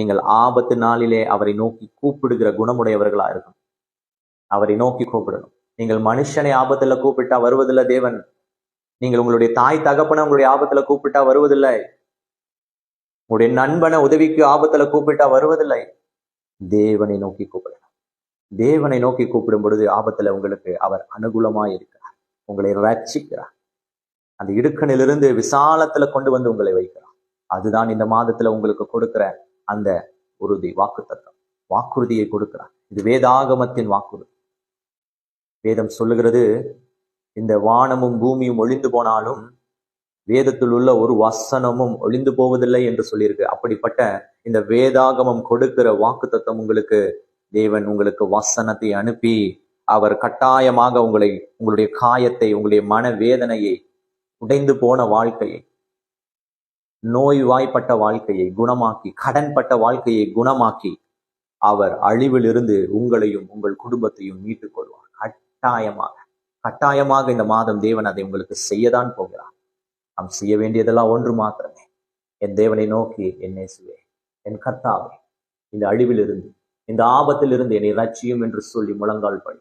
நீங்கள் ஆபத்து நாளிலே அவரை நோக்கி கூப்பிடுகிற குணமுடையவர்களா இருக்கும் அவரை நோக்கி கூப்பிடணும். நீங்கள் மனுஷனை ஆபத்துல கூப்பிட்டா வருவதில்லை தேவன். நீங்கள் உங்களுடைய தாய் தகப்பனை உங்களுடைய ஆபத்துல கூப்பிட்டா வருவதில்லை. உங்களுடைய நண்பனை உதவிக்கு ஆபத்துல கூப்பிட்டா வருவதில்லை. தேவனை நோக்கி கூப்பிடணும். தேவனை நோக்கி கூப்பிடும் பொழுது ஆபத்துல உங்களுக்கு அவர் அனுகூலமாய் இருக்கிறார். உங்களை ரட்சிக்கிறார் அந்த இடுக்கணிலிருந்து விசாலத்துல கொண்டு வந்து உங்களை வைக்கிறார். அதுதான் இந்த மாதத்துல உங்களுக்கு கொடுக்கிற அந்த உறுதி வாக்குத்தத்தம். வாக்குறுதியை கொடுக்கிறார். இது வேதாகமத்தின் வாக்குறுதி. வேதம் சொல்லுகிறது இந்த வானமும் பூமியும் ஒளிந்து போனாலும் வேதத்தில் உள்ள ஒரு வசனமும் ஒளிந்து போவதில்லை என்று சொல்லியிருக்கு. அப்படிப்பட்ட இந்த வேதாகமம் கொடுக்கிற வாக்குத்தத்தம் உங்களுக்கு தேவன் உங்களுக்கு வசனத்தை அனுப்பி அவர் கட்டாயமாக உங்களை உங்களுடைய காயத்தை உங்களுடைய மன வேதனையை உடைந்து போன வாழ்க்கையை நோய்வாய்ப்பட்ட வாழ்க்கையை குணமாக்கி கடன்பட்ட வாழ்க்கையை குணமாக்கி அவர் அழிவிலிருந்து உங்களையும் உங்கள் குடும்பத்தையும் மீட்டுக் கொள்வார். கட்டாயமாக கட்டாயமாக இந்த மாதம் தேவன் அதை உங்களுக்கு செய்யதான் போகிறார். நாம் செய்ய வேண்டியதெல்லாம் ஒன்று மாத்திரமே. என் தேவனை நோக்கி என்னை சுவே என் கர்த்தாவே இந்த அழிவிலிருந்து இந்த ஆபத்திலிருந்து என்னை ரட்சியும் என்று சொல்லி முழங்கால் படி.